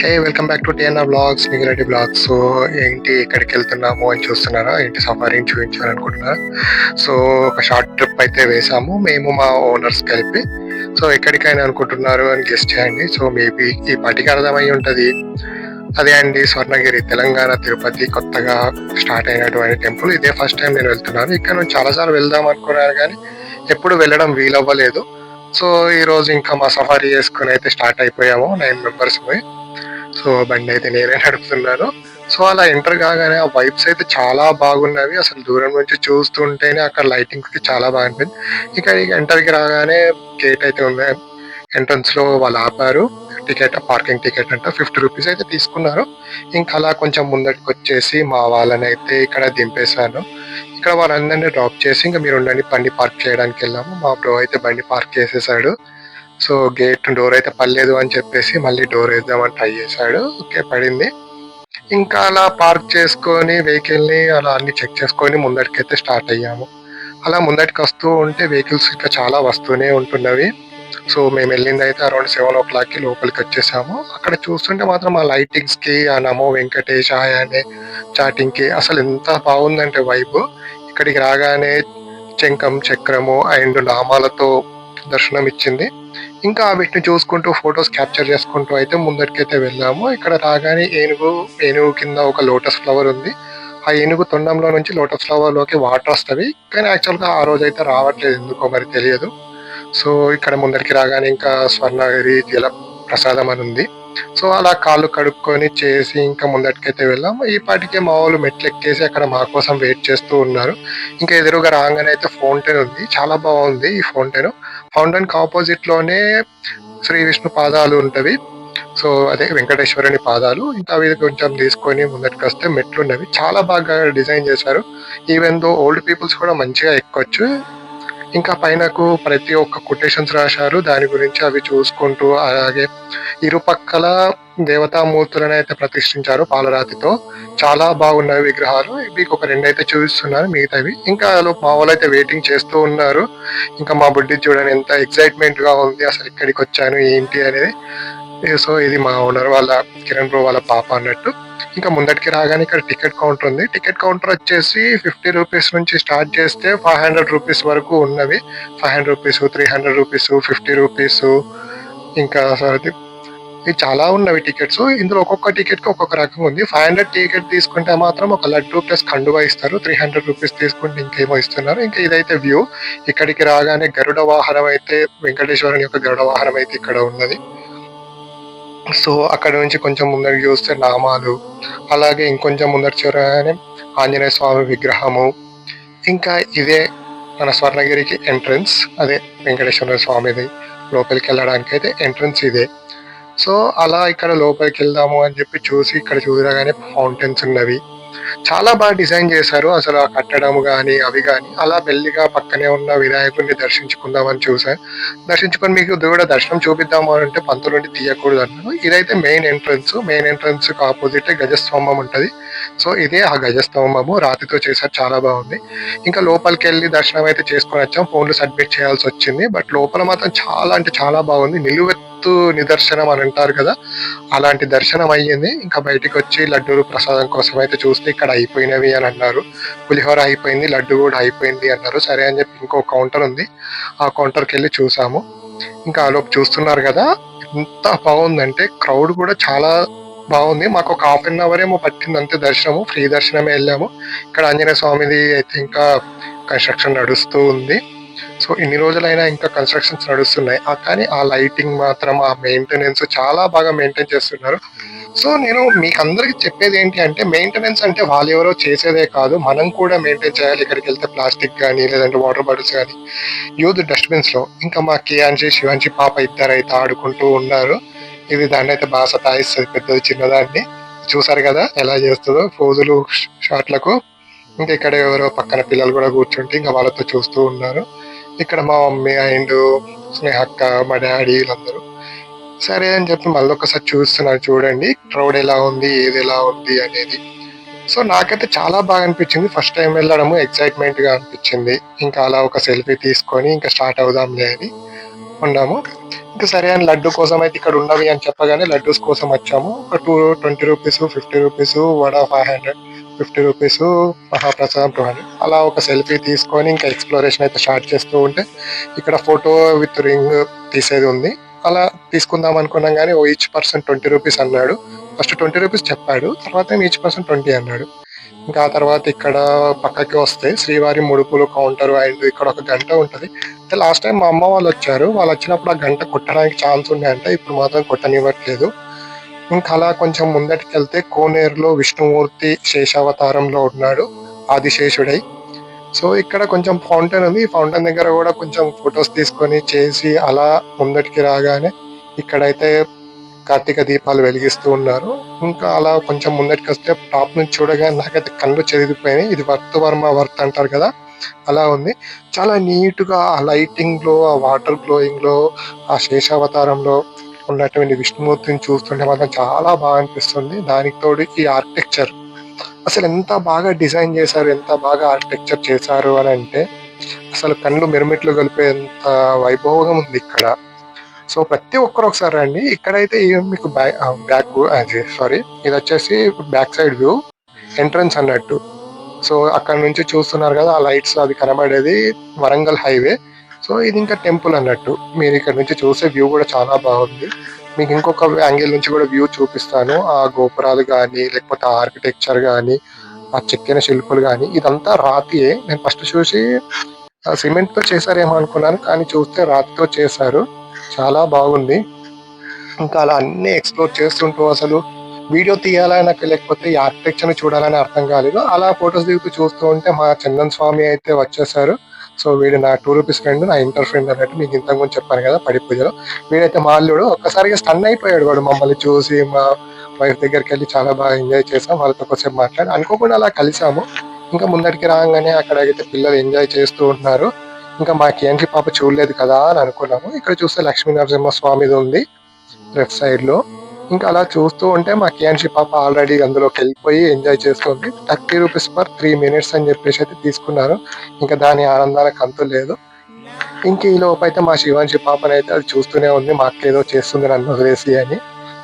Hey welcome back to TNR blogs Nigireddy blogs so ఏంటి ఎక్కడికి వెళ్తున్నాము అని చూస్తున్నారా? ఏంటి సఫారీని చూపించాలనుకుంటున్నారా సో ఒక షార్ట్ ట్రిప్ అయితే వేసాము మేము మా ఓనర్స్ కలిపి. సో ఎక్కడికైనా అనుకుంటున్నారు అని గెస్ట్ చేయండి. సో మేబీ ఈ పాటికి అర్థమై ఉంటుంది. అదే అండి స్వర్ణగిరి తెలంగాణ తిరుపతి కొత్తగా స్టార్ట్ అయినటువంటి టెంపుల్ ఇదే ఫస్ట్ టైం నేను వెళ్తున్నాను. ఇక్కడ నుంచి చాలాసార్లు వెళ్దాం అనుకున్నాను కానీ ఎప్పుడు వెళ్ళడం వీలవ్వలేదు. సో ఈ రోజు ఇంకా మా సఫారీ చేసుకుని అయితే స్టార్ట్ అయిపోయాము. నైన్ మెంబర్స్ పోయి. సో బండి అయితే నేనే నడుపుతున్నాను. సో అలా ఎంటర్ కాగానే ఆ వైబ్స్ అయితే చాలా బాగున్నవి. అసలు దూరం నుంచి చూస్తుంటేనే అక్కడ లైటింగ్స్కి చాలా బాగా అనిపించింది ఇక ఎంటర్కి రాగానే గేట్ అయితే ఉంది. ఎంట్రన్స్లో వాళ్ళు ఆపారు. టికెట్ పార్కింగ్ టికెట్ అంట ఫిఫ్టీ రూపీస్ అయితే తీసుకున్నారు. ఇంకా అలా కొంచెం ముందటికి వచ్చేసి మా వాళ్ళని అయితే ఇక్కడ దింపేశాను. ఇక్కడ వాళ్ళందరినీ డ్రాప్ చేసి ఇంకా మీరు ఉండండి బండి పార్క్ చేయడానికి వెళ్ళాము. మా బ్రో అయితే బండి పార్క్ చేసేసాడు. సో గేట్ డోర్ అయితే పడలేదు అని చెప్పేసి మళ్ళీ డోర్ వేద్దామని ట్రై చేశాడు. ఓకే పడింది. ఇంకా అలా పార్క్ చేసుకొని వెహికల్ని అలా అన్ని చెక్ చేసుకొని ముందటికైతే స్టార్ట్ అయ్యాము. అలా ముందటికి వస్తూ ఉంటే వెహికల్స్ ఇంకా చాలా వస్తూనే ఉంటున్నవి. సో మేము వెళ్ళింది అయితే అరౌండ్ సెవెన్ ఓ క్లాక్కి లోపలికి వచ్చేసాము. అక్కడ చూస్తుంటే మాత్రం ఆ లైటింగ్స్కి ఆ నమో వెంకటేష్ అనే చాటింగ్కి అసలు ఎంత బాగుందంటే వైబ్. ఇక్కడికి రాగానే చెంకం చక్రము అండ్ నామాలతో దర్శనం ఇచ్చింది ఇంకా వీటిని చూసుకుంటూ ఫొటోస్ క్యాప్చర్ చేసుకుంటూ అయితే ముందరికైతే వెళ్ళాము. ఇక్కడ రాగానే ఏనుగు ఏనుగు కింద ఒక లోటస్ ఫ్లవర్ ఉంది. ఆ ఏనుగు తొండంలో నుంచి లోటస్ ఫ్లవర్లోకి వాటర్ వస్తుంది. కానీ యాక్చువల్గా ఆ రోజు అయితే రావట్లేదు ఎందుకో మరి తెలియదు. సో ఇక్కడ ముందరికి రాగానే ఇంకా స్వర్ణగిరి జల ప్రసాదం అని ఉంది. సో అలా కాళ్ళు కడుక్కొని చేసి ఇంకా ముందటికైతే వెళ్ళాము. ఈ పాటికే మా వాళ్ళు మెట్లు ఎక్కేసి అక్కడ మా కోసం వెయిట్ చేస్తూ ఉన్నారు. ఇంకా ఎదురుగా రాగానే అయితే ఫౌంటైన్ ఉంది. చాలా బాగుంది ఈ ఫౌంటైన్. ఫౌంటైన్కి ఆపోజిట్లోనే శ్రీ విష్ణు పాదాలు ఉంటవి. సో అదే వెంకటేశ్వరుని పాదాలు. ఇంకా అవి కొంచెం తీసుకొని ముందటికి వస్తే మెట్లు ఉన్నవి. చాలా బాగా డిజైన్ చేశారు. ఈవెన్ దో ఓల్డ్ పీపుల్స్ కూడా మంచిగా ఎక్కొచ్చు. ఇంకా పైనకు ప్రతి ఒక్క కొటేషన్స్ రాశారు. దాని గురించి అవి చూసుకుంటూ అలాగే ఇరుపక్కల దేవతామూర్తులను అయితే ప్రతిష్ఠించారు పాలరాతితో. చాలా బాగున్నాయి విగ్రహాలు. మీకు ఒక రెండు అయితే చూపిస్తున్నారు మిగతావి. ఇంకా మా వాళ్ళు అయితే వెయిటింగ్ చేస్తూ ఉన్నారు. ఇంకా మా బుడ్డి చూడండి ఎంత ఎక్సైట్మెంట్గా ఉంది. అసలు ఇక్కడికి వచ్చాను ఏంటి అనేది. సో ఇది మా ఓనర్ వాళ్ళ కిరణ్ బ్రో వాళ్ళ పాప అన్నట్టు. ఇంకా ముందటికి రాగానే ఇక్కడ టికెట్ కౌంటర్ ఉంది. టికెట్ కౌంటర్ వచ్చేసి ఫిఫ్టీ రూపీస్ నుంచి స్టార్ట్ చేస్తే ఫైవ్ హండ్రెడ్ రూపీస్ వరకు ఉన్నవి. Five hundred rupees three hundred rupees fifty rupees ఇంకా అది ఇవి చాలా ఉన్నవి టికెట్స్. ఇందులో ఒక్కొక్క టికెట్కి ఒక్కొక్క రకం ఉంది. ఫైవ్ హండ్రెడ్ టికెట్ తీసుకుంటే మాత్రం ఒక లడ్డు ప్లస్ కండువా ఇస్తారు. త్రీ హండ్రెడ్ రూపీస్ తీసుకుంటే ఇంకేమో ఇస్తున్నారు. ఇంకా ఇదైతే వ్యూ. ఇక్కడికి రాగానే గరుడ వాహనం అయితే వెంకటేశ్వరుని యొక్క గరుడ వాహనం అయితే ఇక్కడ ఉన్నది. సో అక్కడ నుంచి కొంచెం ముందరికి చూస్తే నామాలు అలాగే ఇంకొంచెం ముందర చూడగానే ఆంజనేయ స్వామి విగ్రహము. ఇంకా ఇదే మన స్వర్ణగిరికి ఎంట్రన్స్ అదే వెంకటేశ్వర స్వామిది. లోపలికి వెళ్ళడానికి అయితే ఎంట్రన్స్ ఇదే. సో అలా ఇక్కడ లోపలికి వెళ్దాము అని చెప్పి చూసి ఇక్కడ చూడగానే ఫౌంటైన్స్ ఉన్నవి. చాలా బాగా డిజైన్ చేశారు. అసలు ఆ కట్టడం కానీ అవి కానీ అలా మెల్లిగా పక్కనే ఉన్న వినాయకుడిని దర్శించుకుందామని చూసాను దర్శించుకొని మీకు కూడా దర్శనం చూపిద్దాము అని అంటే పంతులు తీయకూడదు అన్నాను ఇదైతే మెయిన్ ఎంట్రన్స్ మెయిన్ ఎంట్రన్స్కి ఆపోజిట్ గజస్తంభం ఉంటుంది. సో ఇదే ఆ గజస్తంభము. రాతితో చేశారు చాలా బాగుంది. ఇంకా లోపలికి వెళ్ళి దర్శనం అయితే చేసుకొని వచ్చాం. ఫోన్లు సబ్మిట్ చేయాల్సి వచ్చింది. బట్ లోపల మాత్రం చాలా అంటే చాలా బాగుంది. నిలువెత్తు నిదర్శనం అని అంటారు కదా అలాంటి దర్శనం అయ్యింది. ఇంకా బయటికి వచ్చి లడ్డూలు ప్రసాదం కోసం అయితే చూస్తే ఇక్కడ అయిపోయినవి అని అన్నారు. పులిహోర అయిపోయింది లడ్డు కూడా అయిపోయింది అన్నారు. సరే అని చెప్పి ఇంకో కౌంటర్ ఉంది. ఆ కౌంటర్కి వెళ్ళి చూసాము. ఇంకా ఆలోపు చూస్తున్నారు కదా ఎంత బాగుందంటే క్రౌడ్ కూడా చాలా బాగుంది. మాకు ఒక హాఫ్ అన్ అవర్ ఏమో పట్టింది. అంతే దర్శనము. ఫ్రీ దర్శనమే వెళ్ళాము. ఇక్కడ ఆంజనేయ స్వామిది అయితే ఇంకా కన్స్ట్రక్షన్ నడుస్తూ ఉంది. సో ఇన్ని రోజులైనా ఇంకా కన్స్ట్రక్షన్స్ నడుస్తున్నాయి. ఆ కానీ ఆ లైటింగ్ మాత్రం ఆ మెయింటెనెన్స్ చాలా బాగా మెయింటైన్ చేస్తున్నారు. సో నేను మీకు అందరికి చెప్పేది ఏంటి అంటే మెయింటెనెన్స్ అంటే వాళ్ళు ఎవరో చేసేదే కాదు. మనం కూడా మెయింటైన్ చేయాలి. ఇక్కడికి వెళ్తే ప్లాస్టిక్ కానీ లేదంటే వాటర్ బాటిల్స్ కానీ యూత్ డస్ట్బిన్స్లో. ఇంకా మా కేఆన్జీ శివాన్జీ పాప ఇద్దరు అయితే ఆడుకుంటూ ఉన్నారు. ఇది దాన్ని అయితే బాగా సతాయిస్తుంది పెద్దది చిన్నదాన్ని. చూసారు కదా ఎలా చేస్తుందో ఫోజులు షాట్లకు. ఇంకా ఇక్కడ ఎవరో పక్కన పిల్లలు కూడా కూర్చుంటే ఇంకా వాళ్ళతో చూస్తూ ఉన్నారు. ఇక్కడ మా మమ్మీ అండ్ స్నేహ అక్క మా డాడీ వీళ్ళందరూ. సరే అని చెప్పి మళ్ళీ ఒకసారి చూస్తున్నాను చూడండి. క్రౌడ్ ఎలా ఉంది ఏది ఎలా ఉంది అనేది. సో నాకైతే చాలా బాగా అనిపించింది. ఫస్ట్ టైం వెళ్ళడము ఎక్సైట్మెంట్గా అనిపించింది. ఇంకా అలా ఒక సెల్ఫీ తీసుకొని ఇంకా స్టార్ట్ అవుదాంలే అని. ఉన్నాము ఇంకా సరే అని లడ్డు కోసం అయితే ఇక్కడ ఉన్నవి అని చెప్పగానే లడ్డూస్ కోసం వచ్చాము. ఒక two twenty rupees fifty rupees vada five hundred fifty rupees మహాప్రసాదం two hundred. అలా ఒక సెల్ఫీ తీసుకొని ఇంకా ఎక్స్ప్లోరేషన్ అయితే స్టార్ట్ చేస్తూ ఉంటే ఇక్కడ ఫోటో విత్ రింగ్ తీసేది ఉంది. అలా తీసుకుందాం అనుకున్నాం కానీ ఓ ఈచ్ పర్సన్ ట్వంటీ రూపీస్ అన్నాడు. ఫస్ట్ ట్వంటీ రూపీస్ చెప్పాడు. తర్వాత ఈచ్ పర్సన్ ట్వంటీ అన్నాడు. ఇంకా ఆ తర్వాత ఇక్కడ పక్కకి వస్తే శ్రీవారి ముడుపులు కౌంటర్ అండ్ ఇక్కడ ఒక గంట ఉంటుంది. అయితే లాస్ట్ టైం మా అమ్మ వాళ్ళు వచ్చారు. వాళ్ళు వచ్చినప్పుడు ఆ గంట కొట్టడానికి ఛాన్స్ ఉన్నాయంట. ఇప్పుడు మాత్రం కొట్టనివ్వట్లేదు. ఇంకా అలా కొంచెం ముందటికి వెళ్తే కోనేరులో విష్ణుమూర్తి శేషావతారంలో ఉన్నాడు. ఆదిశేషుడై. సో ఇక్కడ కొంచెం ఫౌంటైన్ ఉంది. ఈ ఫౌంటైన్ దగ్గర కూడా కొంచెం ఫొటోస్ తీసుకొని చేసి అలా ముందటికి రాగానే ఇక్కడైతే కార్తీక దీపాలు వెలిగిస్తూ ఉన్నారు. ఇంకా అలా కొంచెం ముందటికి వస్తే టాప్ నుంచి చూడగానే నాకైతే కళ్ళు చెదిరిపోయినాయి. ఇది వర్త్ వర్మ వర్త్ అంటారు కదా అలా ఉంది. చాలా నీట్గా ఆ లైటింగ్లో ఆ వాటర్ గ్లోయింగ్లో ఆ శేషావతారంలో ఉన్నటువంటి విష్ణుమూర్తిని చూస్తుంటే మాత్రం చాలా బాగా అనిపిస్తుంది. దానికి తోడు ఈ ఆర్కిటెక్చర్. అసలు ఎంత బాగా డిజైన్ చేశారు ఎంత బాగా ఆర్కిటెక్చర్ చేశారు అని అంటే అసలు కళ్ళు మిరుమిట్లు కలిపేంత వైభోగం ఉంది ఇక్కడ. సో ప్రతి ఒక్కరు ఒకసారి రండి. ఇక్కడైతే మీకు బ్యాక్ సారీ ఇది వచ్చేసి బ్యాక్ సైడ్ వ్యూ ఎంట్రన్స్ అన్నట్టు. సో అక్కడ నుంచి చూస్తున్నారు కదా ఆ లైట్స్ అది కనబడేది వరంగల్ హైవే. సో ఇది ఇంకా టెంపుల్ అన్నట్టు. మీరు ఇక్కడ నుంచి చూసే వ్యూ కూడా చాలా బాగుంది. మీకు ఇంకొక యాంగిల్ నుంచి కూడా వ్యూ చూపిస్తాను. ఆ గోపురాలు కానీ లేకపోతే ఆ ఆర్కిటెక్చర్ కానీ ఆ చెక్కిన శిల్పులు కానీ ఇదంతా రాతియే. నేను ఫస్ట్ చూసి సిమెంట్తో చేశారేమో అనుకున్నాను కానీ చూస్తే రాతితో చేశారు. చాలా బాగుంది. ఇంకా అలా అన్ని ఎక్స్ప్లోర్ చేస్తుంటూ అసలు వీడియో తీయాలని నాకు లేకపోతే ఈ ఆర్కిటెక్చర్ని చూడాలని అర్థం కాలేదు. అలా ఫొటోస్ దిగుతూ చూస్తూ ఉంటే మా చందన్ స్వామి అయితే వచ్చేసారు. సో వీడు నా టూ రూపీస్ ఫ్రెండ్ నా ఇంటర్ ఫ్రెండ్ అన్నట్టు మీకు ఇంతకు చెప్పాను కదా పడి పూజలో. వీడైతే మా అల్లుడు ఒక్కసారిగా స్టన్ అయిపోయాడు వాడు మమ్మల్ని చూసి మా వైఫ్ దగ్గరికి వెళ్ళి చాలా బాగా ఎంజాయ్ చేసాం. వాళ్ళతో కొంచెం మాట్లాడి అనుకోకుండా అలా కలిసాము. ఇంకా ముందరికి రాగానే అక్కడ అయితే పిల్లలు ఎంజాయ్ చేస్తూ ఉంటున్నారు. ఇంకా మాకు ఏంటి పాప చూడలేదు కదా అని అనుకున్నాము. ఇక్కడ చూస్తే లక్ష్మీ నరసింహ స్వామిది ఉంది లెఫ్ట్ సైడ్లో. ఇంకా అలా చూస్తూ ఉంటే మా కేఎన్షి పాప ఆల్రెడీ అందులోకి వెళ్ళిపోయి ఎంజాయ్ చేస్తుంది. Thirty rupees per three minutes అని చెప్పేసి అయితే తీసుకున్నారు. ఇంకా దాని ఆనందానికి అంతు లేదు. ఇంకా ఈ లోపు అయితే మా శివాంశి పాపని అయితే అది చూస్తూనే ఉంది మాకు ఏదో చేస్తుంది నన్ను వదిలేసి అని.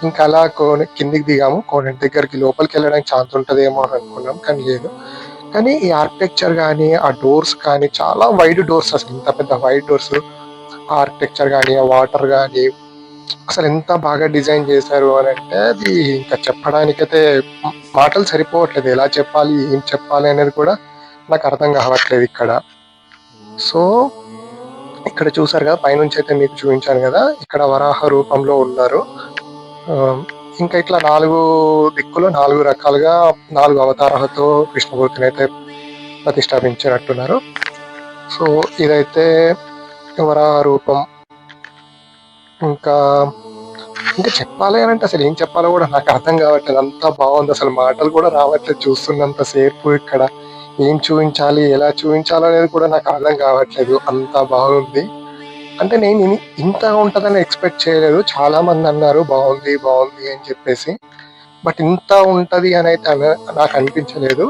ఇంకా అలా కోని కిందికి దిగాము. కోనేటి దగ్గరికి లోపలికి వెళ్ళడానికి ఛాన్స్ ఉంటుందేమో అని అనుకున్నాం కానీ లేదు. కానీ ఈ ఆర్కిటెక్చర్ కానీ ఆ డోర్స్ కానీ చాలా వైడ్ డోర్స్ అసలు. ఇంత పెద్ద వైడ్ డోర్స్ ఆర్కిటెక్చర్ కానీ ఆ వాటర్ కానీ అసలు ఎంత బాగా డిజైన్ చేశారు అని అంటే అది ఇంకా చెప్పడానికైతే మాటలు సరిపోవట్లేదు. ఎలా చెప్పాలి ఏం చెప్పాలి అనేది కూడా నాకు అర్థం కావట్లేదు ఇక్కడ. సో ఇక్కడ చూసారు కదా పైనుంచి అయితే మీకు చూపించాను కదా ఇక్కడ వరాహ రూపంలో ఉన్నారు. ఇంకా ఇట్లా నాలుగు దిక్కులు నాలుగు రకాలుగా నాలుగు అవతారాలతో విష్ణుమూర్తిని అయితే ప్రతిష్టాపించినట్టున్నారు. సో ఇదైతే వరాహ రూపం. ఇంకా ఇంకా చెప్పాలి అని అంటే అసలు ఏం చెప్పాలో కూడా నాకు అర్థం కావట్లేదు. అంతా బాగుంది అసలు. మాటలు కూడా రావట్లేదు చూస్తున్నంత సేపు ఇక్కడ. ఏం చూపించాలి ఎలా చూపించాలి అనేది కూడా నాకు అర్థం కావట్లేదు. అంత బాగుంది. అంటే నేను ఇంత ఉంటుందని ఎక్స్పెక్ట్ చేయలేదు. చాలా మంది అన్నారు బాగుంది బాగుంది అని చెప్పేసి. బట్ ఇంత ఉంటుంది అని అయితే నాకు అనిపించలేదు.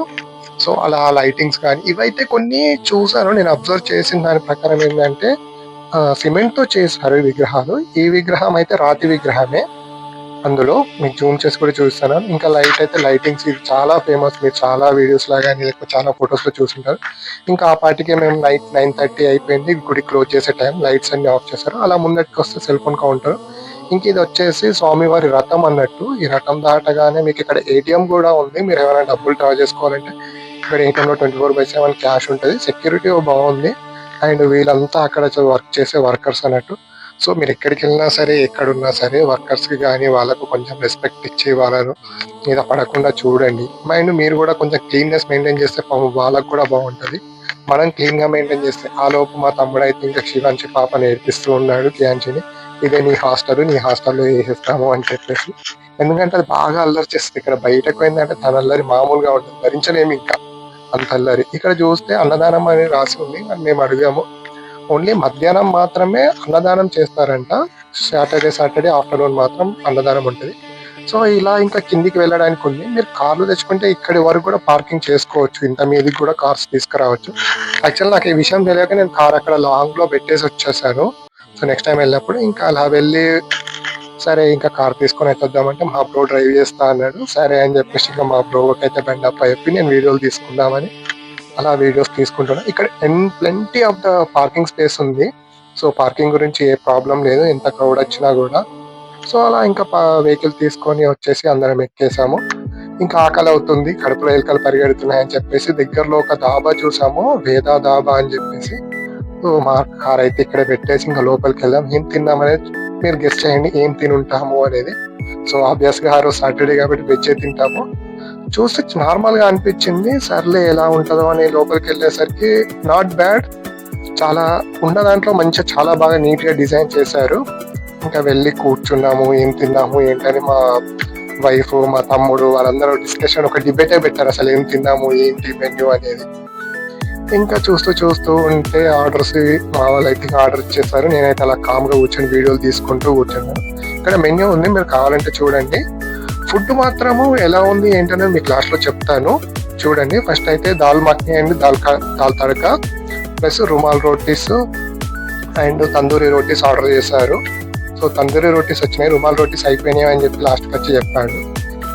సో అలా లైటింగ్స్ కానీ ఇవైతే కొన్ని చూసాను నేను అబ్జర్వ్ చేసిన దాని ప్రకారం ఏంటంటే సిమెంట్తో చేశారు ఈ విగ్రహాలు. ఈ విగ్రహం అయితే రాతి విగ్రహమే. అందులో మీకు జూమ్ చేసి కూడా చూస్తాను. ఇంకా లైట్ అయితే లైటింగ్స్ ఇవి చాలా ఫేమస్ మీరు చాలా వీడియోస్ లాగా లేకపోతే చాలా ఫొటోస్ చూసుంటారు చూస్తుంటారు. ఇంకా ఆ పాటికే మేము నైట్ నైన్ థర్టీ అయిపోయింది. గుడి క్లోజ్ చేసే టైం లైట్స్ అన్ని ఆఫ్ చేశారు. అలా ముందటికి వస్తే సెల్ ఫోన్ కౌంటర్ ఇంక ఇది వచ్చేసి స్వామివారి రథం అన్నట్టు. ఈ రథం దాటగానే మీకు ఇక్కడ ఏటీఎం కూడా ఉంది. మీరు ఏమైనా డబ్బులు డ్రా చేసుకోవాలంటే ఇక్కడ ఏటీఎంలో twenty four by seven cash ఉంటుంది. సెక్యూరిటీ బాగుంది. అండ్ వీళ్ళంతా అక్కడ వర్క్ చేసే వర్కర్స్ అన్నట్టు. సో మీరు ఎక్కడికి వెళ్ళినా సరే ఎక్కడున్నా సరే వర్కర్స్కి కానీ వాళ్ళకు కొంచెం రెస్పెక్ట్ ఇచ్చి వాళ్ళను మీద పడకుండా చూడండి. మైండ్ మీరు కూడా కొంచెం క్లీన్నెస్ మెయింటైన్ చేస్తే వాళ్ళకు కూడా బాగుంటది. మనం క్లీన్గా మెయింటైన్ చేస్తే ఆ లోపు మా తమ్ముడు అయితే ఇంకా శివాంచి పాప నేర్పిస్తూ ఉన్నాడు క్యాంచిని ఇదే నీ హాస్టల్ నీ హాస్టల్లో వేసేస్తాము అని చెప్పేసి. ఎందుకంటే అది బాగా అల్లరి చేస్తుంది. ఇక్కడ బయటకు పోయిందంటే తన అల్లరి మామూలుగా ఉంటుంది. భరించలేము ఇంకా అంత అల్లరి. ఇక్కడ చూస్తే అన్నదానం అని రాసి ఉంది. మేము అడిగాము ఓన్లీ మధ్యాహ్నం మాత్రమే అన్నదానం చేస్తారంట. సాటర్డే సాటర్డే ఆఫ్టర్నూన్ మాత్రం అన్నదానం ఉంటుంది. సో ఇలా ఇంకా కిందికి వెళ్ళడానికి ఉంది. మీరు కార్లు తెచ్చుకుంటే ఇక్కడి వరకు కూడా పార్కింగ్ చేసుకోవచ్చు. ఇంత మీది కూడా కార్స్ తీసుకురావచ్చు. యాక్చువల్ నాకు ఈ విషయం తెలియక నేను కార్ అక్కడ లాంగ్లో పెట్టేసి వచ్చేసాను. సో నెక్స్ట్ టైం వెళ్ళినప్పుడు ఇంకా అలా వెళ్ళి సరే ఇంకా కార్ తీసుకొని అయితే వద్దామంటే మా బ్రో డ్రైవ్ చేస్తా అన్నాడు. సరే అని చెప్పేసి ఇంకా మా బ్రోకైతే అయితే చెప్పి నేను వీడియోలు తీసుకుందామని అలా వీడియోస్ తీసుకుంటున్నాను ఇక్కడ ఎన్ plenty of the parking space ఉంది. సో పార్కింగ్ గురించి ఏ ప్రాబ్లం లేదు. ఎంత క్రౌడ్ వచ్చినా కూడా. సో అలా ఇంకా వెహికల్ తీసుకొని వచ్చేసి అందరం ఎక్కేసాము. ఇంకా ఆకలి అవుతుంది. కడుపులో ఎలుకలు పరిగెడుతున్నాయని చెప్పేసి దగ్గరలో ఒక దాబా చూసాము. వేదా దాబా అని చెప్పేసి. సో మా కార్ అయితే ఇక్కడ పెట్టేసి ఇంకా లోపలికి వెళ్దాం. ఏం తిన్నామనేది మీరు గెస్ట్ చేయండి. ఏం తిని ఉంటాము అనేది. సో ఆబ్వియస్గా ఆ రోజు సాటర్డే కాబట్టి వెజ్ తింటాము. చూస్తే నార్మల్గా అనిపించింది సర్లే ఎలా ఉంటుందో అని లోపలికి వెళ్ళేసరికి నాట్ బ్యాడ్ చాలా ఉన్న దాంట్లో మంచిగా చాలా బాగా నీట్గా డిజైన్ చేశారు. ఇంకా వెళ్ళి కూర్చున్నాము ఏం తిన్నాము ఏంటని మా వైఫ్ మా తమ్ముడు వాళ్ళందరూ డిస్కషన్ ఒక డిబేటే పెట్టారు అసలు ఏం తిన్నాము ఏంటి మెన్యూ అనేది. ఇంకా చూస్తూ చూస్తూ ఉంటే ఆర్డర్స్ మా వాళ్ళు అయితే ఆర్డర్ ఇచ్చేసారు నేనైతే అలా కామ్గా కూర్చొని వీడియోలు తీసుకుంటూ కూర్చున్నాను. ఇక్కడ మెన్యూ ఉంది మీరు కావాలంటే చూడండి. ఫుడ్ మాత్రము ఎలా ఉంది ఏంటనేది మీ క్లాస్లో చెప్తాను. చూడండి ఫస్ట్ అయితే దాల్ మక్ని అండ్ దాల్ కా- dal tadka plus rumal rotis and tandoori rotis order చేశారు. సో తందూరి రోటీస్ వచ్చినాయి రుమాల్ రోటీస్ అయిపోయినాయి అని చెప్పి లాస్ట్కి వచ్చి చెప్పాడు.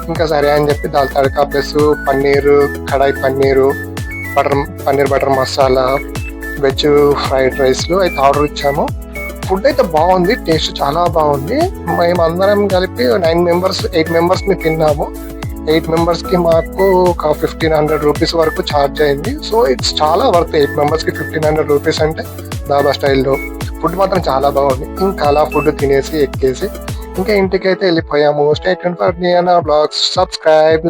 ఇంకా సరే అని చెప్పి dal tadka plus paneer kadai paneer butter paneer butter masala veg fried రైస్లు అయితే ఆర్డర్ ఇచ్చాము. ఫుడ్ అయితే బాగుంది టేస్ట్ చాలా బాగుంది. మేము అందరం కలిపి నైన్ మెంబర్స్ ఎయిట్ మెంబర్స్ని తిన్నాము. ఎయిట్ మెంబర్స్కి మాకు ఒక ఫిఫ్టీన్ హండ్రెడ్ రూపీస్ వరకు ఛార్జ్ అయింది. సో ఇట్స్ చాలా వర్త్ ఎయిట్ మెంబర్స్కి ఫిఫ్టీన్ హండ్రెడ్ రూపీస్ అంటే దాబా స్టైల్లో ఫుడ్ మాత్రం చాలా బాగుంది. ఇంకా అలా ఫుడ్ తినేసి ఎక్కేసి ఇంకా ఇంటికి అయితే వెళ్ళిపోయాము స్టేట్ ఫర్ బ్లాగ్స్. సబ్స్క్రైబ్